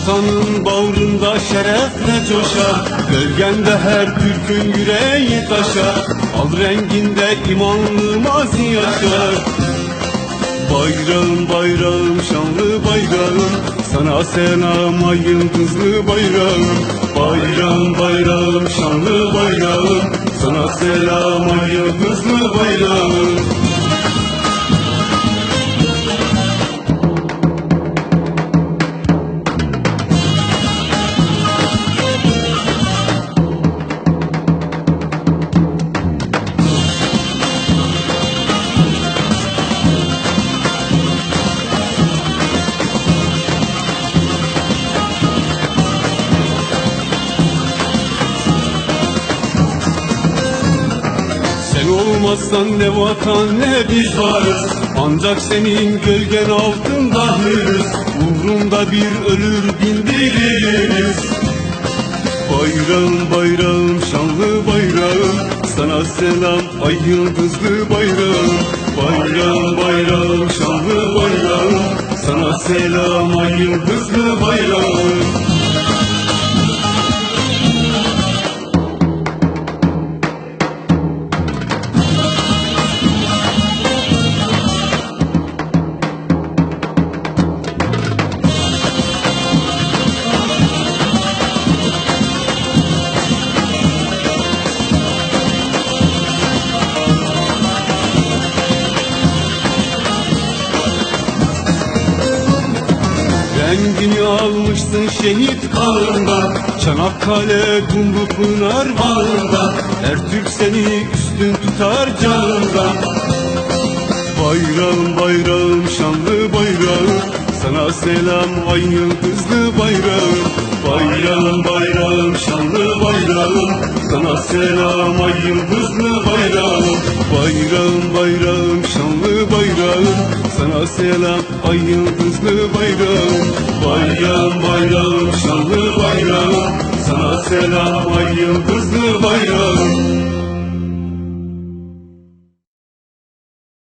vatanın bağrında şerefle coşar Gölgende her Türk'ün yüreği taşar Al renginde imanlı mazi yaşar Bayrağım bayrağım şanlı bayrağım Sana selam ay yıldızlı bayrağım. Bayrağım bayrağım şanlı bayrağım Sana selam olmazsan ne vatan ne biz varız. Ancak senin gölgen altında hırız Uğrunda bir ölür bindiririz Bayrağım bayrağım şanlı bayrağım. Sana selam ay yıldızlı bayrağım. Bayrağım bayrağım şanlı bayrağım. Sana selam ay yıldızlı bayrağım Rengini almışsın şehit kanında Çanakkale Kumru Pınar bağında Her Türk seni üstün tutar canında. Bayrağım bayrağım şanlı bayrağım Sana selam ay yıldızlı bayrağım. Bayrağım bayrağım şanlı bayrağım Sana selam ay yıldızlı bayrağım. Bayrağım bayrağım selam ay yıldızlı bayrağım Bayrağım bayrağım şanlı bayrağım Sana selam ay yıldızlı